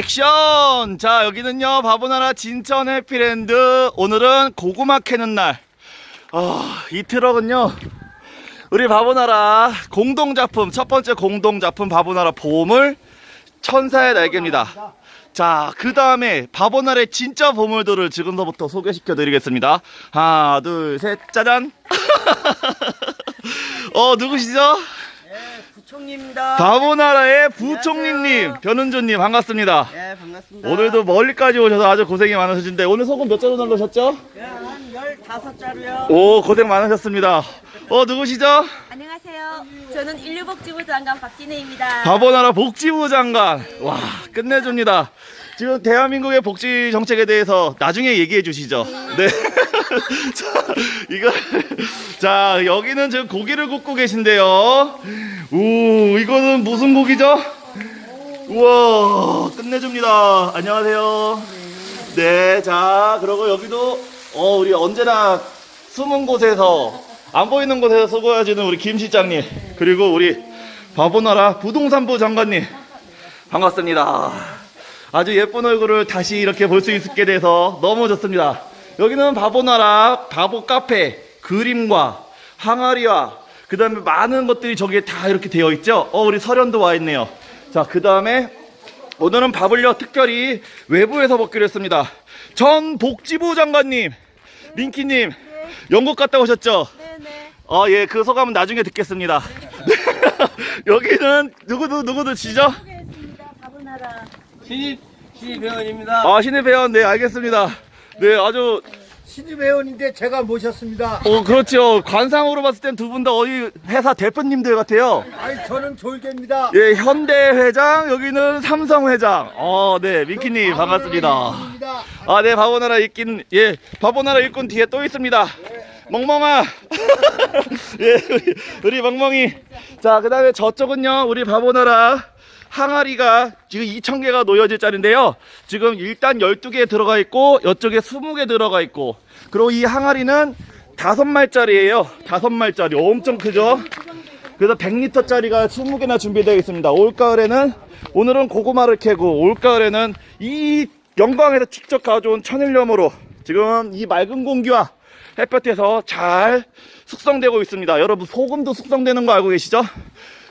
액션! 자, 여기는요, 바보나라 진천 해피랜드. 오늘은 고구마 캐는 날. 아, 이 트럭은요, 우리 바보나라 공동작품, 첫 번째 공동작품 바보나라 보물, 천사의 날개입니다. 자, 그 다음에 바보나라의 진짜 보물들을 지금서부터 소개시켜 드리겠습니다. 하나, 둘, 셋, 짜잔! 어, 누구시죠? 네, 부총리입니다. 바보나라의 부총리님, 변은조님 반갑습니다. 네, 반갑습니다. 오늘도 멀리까지 오셔서 아주 고생이 많으셨는데 오늘 소금 몇 자루 넣으셨죠? 네, 한 15자루요. 오 고생 많으셨습니다. 어 누구시죠? 안녕하세요. 저는 인류복지부 장관 박진혜입니다. 바보나라 복지부 장관. 와 끝내줍니다. 지금 대한민국의 복지 정책에 대해서 나중에 얘기해 주시죠. 네. 자 이거 자 여기는 지금 고기를 굽고 계신데요. 오 이거는 무슨 고기죠? 우와 끝내줍니다. 안녕하세요. 네, 자, 그리고 여기도, 어, 우리 언제나 숨은 곳에서, 안 보이는 곳에서 수고하시는 우리 김 실장님, 그리고 우리 바보나라 부동산부 장관님, 반갑습니다. 아주 예쁜 얼굴을 다시 이렇게 볼 수 있게 돼서 너무 좋습니다. 여기는 바보나라 바보 카페, 그림과 항아리와, 그 다음에 많은 것들이 저기에 다 이렇게 되어 있죠? 어, 우리 설현도 와 있네요. 자, 그 다음에 오늘은 밥을요 특별히 외부에서 먹기로 했습니다. 전 복지부 장관님, 민키님, 영국 갔다 오셨죠? 네네. 어, 예, 그 소감은 나중에 듣겠습니다. 여기는 누구도 누구도 지죠? 소개했습니다. 바보나라. 신입 신입 회원입니다. 아, 신입 회원, 네, 알겠습니다. 네, 아주, 신입 회원인데 제가 모셨습니다. 어, 그렇죠. 관상으로 봤을 땐 두 분 다 어디 회사 대표님들 같아요. 아니 저는 졸개입니다. 예, 현대 회장, 여기는 삼성 회장. 어, 네, 민키님, 반갑습니다. 반갑습니다. 아, 네, 바보나라 일꾼, 예, 바보나라 일꾼 뒤에 또 있습니다. 멍멍아. 예, 우리, 우리 멍멍이. 자, 그 다음에 저쪽은요, 우리 바보나라 항아리가 지금 2,000개가 놓여질 자리인데요. 지금 일단 12개 들어가 있고, 이쪽에 20개 들어가 있고, 그리고 이 항아리는 다섯 말짜리예요. 다섯 말짜리. 엄청 크죠? 그래서 100리터짜리가 20개나 준비되어 있습니다. 올가을에는 오늘은 고구마를 캐고 올가을에는 이 영광에서 직접 가져온 천일염으로 지금 이 맑은 공기와 햇볕에서 잘 숙성되고 있습니다. 여러분 소금도 숙성되는 거 알고 계시죠?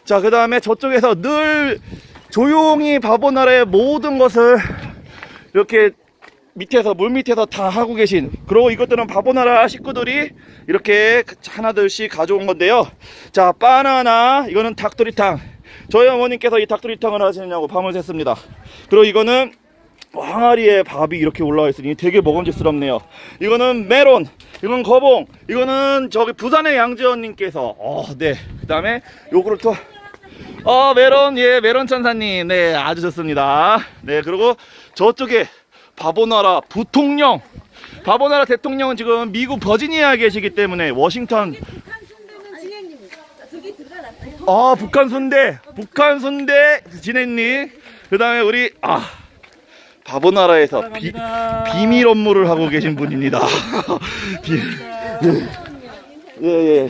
자, 그 다음에 저쪽에서 늘 조용히 바보나라의 모든 것을 이렇게 밑에서 물 밑에서 다 하고 계신 그리고 이것들은 바보나라 식구들이 이렇게 하나둘씩 가져온 건데요. 자 바나나 이거는 닭도리탕. 저희 어머님께서 이 닭도리탕을 하시느냐고 밤을 샜습니다. 그리고 이거는 항아리에 밥이 이렇게 올라와 있으니 되게 먹음직스럽네요. 이거는 메론 이건 거봉 이거는 저기 부산의 양지원님께서 어네그 다음에 요구르트 어 메론 예 메론 천사님. 네 아주 좋습니다. 네 그리고 저쪽에 바보나라 부통령. 바보나라 대통령은 지금 미국 버지니아에 계시기 때문에 워싱턴. 아 북한 순대. 북한 순대 진행님 그 다음에 우리 아 바보나라에서 비, 비밀 업무를 하고 계신 분입니다. 예예 예,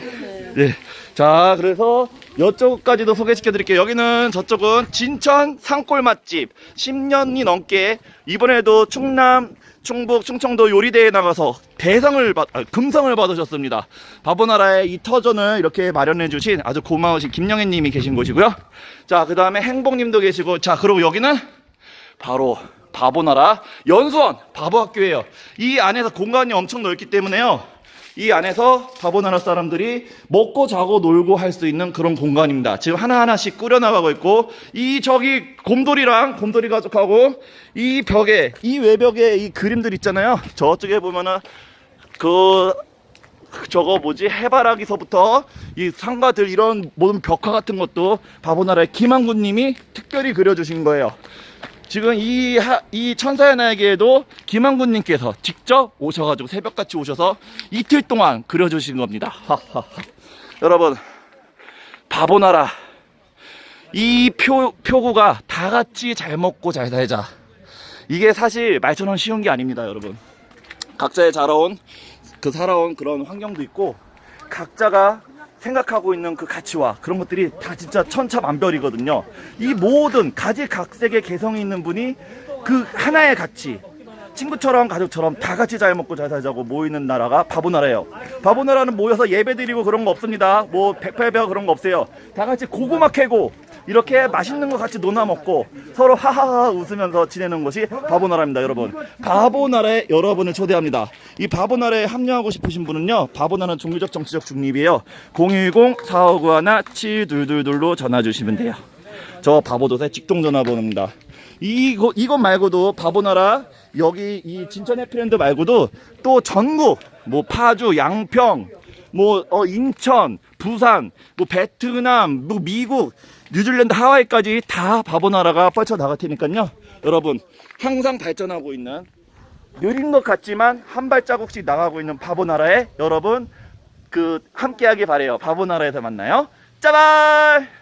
예. 자 그래서 이쪽까지도 소개시켜 드릴게요. 여기는 저쪽은 진천 산골 맛집. 10년이 넘게 이번에도 충남 충북 충청도 요리대회에 나가서 대상을 받, 아, 금상을 받으셨습니다. 바보나라의 이 터전을 이렇게 마련해 주신 아주 고마우신 김영애 님이 계신 곳이고요. 자 그 다음에 행복 님도 계시고 자 그리고 여기는 바로 바보나라 연수원 바보학교예요. 이 안에서 공간이 엄청 넓기 때문에요 이 안에서 바보나라 사람들이 먹고 자고 놀고 할 수 있는 그런 공간입니다. 지금 하나하나씩 꾸려나가고 있고, 이 저기 곰돌이랑 곰돌이 가족하고, 이 벽에, 이 외벽에 이 그림들 있잖아요. 저쪽에 보면은, 그, 저거 뭐지? 해바라기서부터 이 상가들 이런 모든 벽화 같은 것도 바보나라의 김한군 님이 특별히 그려주신 거예요. 지금 이, 하, 이 천사의 날개에도 김한군 님께서 직접 오셔가지고 새벽같이 오셔서 이틀 동안 그려주신 겁니다. 여러분, 바보나라. 이 표, 표구가 다 같이 잘 먹고 잘 살자. 이게 사실 말처럼 쉬운 게 아닙니다, 여러분. 각자의 자라온 그 살아온 그런 환경도 있고 각자가 생각하고 있는 그 가치와 그런 것들이 다 진짜 천차만별이거든요. 이 모든 가지각색의 개성이 있는 분이 그 하나의 가치 친구처럼 가족처럼 다 같이 잘 먹고 잘 살자고 모이는 나라가 바보 나라예요. 바보 나라는 모여서 예배 드리고 그런 거 없습니다. 뭐 백팔배가 그런 거 없어요. 다 같이 고구마 캐고 이렇게 맛있는 거 같이 논아 먹고 서로 하하하 웃으면서 지내는 것이 바보 나라입니다, 여러분. 바보 나라에 여러분을 초대합니다. 이 바보 나라에 합류하고 싶으신 분은요, 바보 나라는 종교적 정치적 중립이에요. 010-4591-7222로 전화 주시면 돼요. 저 바보도세 직통 전화번호입니다. 이거 이것 말고도 바보나라 여기 이 진천 해피랜드 말고도 또 전국 뭐 파주, 양평, 뭐 어, 인천, 부산, 뭐 베트남, 뭐 미국, 뉴질랜드, 하와이까지 다 바보 나라가 뻗쳐 나갈 테니까요. 여러분 항상 발전하고 있는 느린 것 같지만 한 발자국씩 나가고 있는 바보 나라에 여러분 그 함께하기 바래요. 바보 나라에서 만나요. 짜발!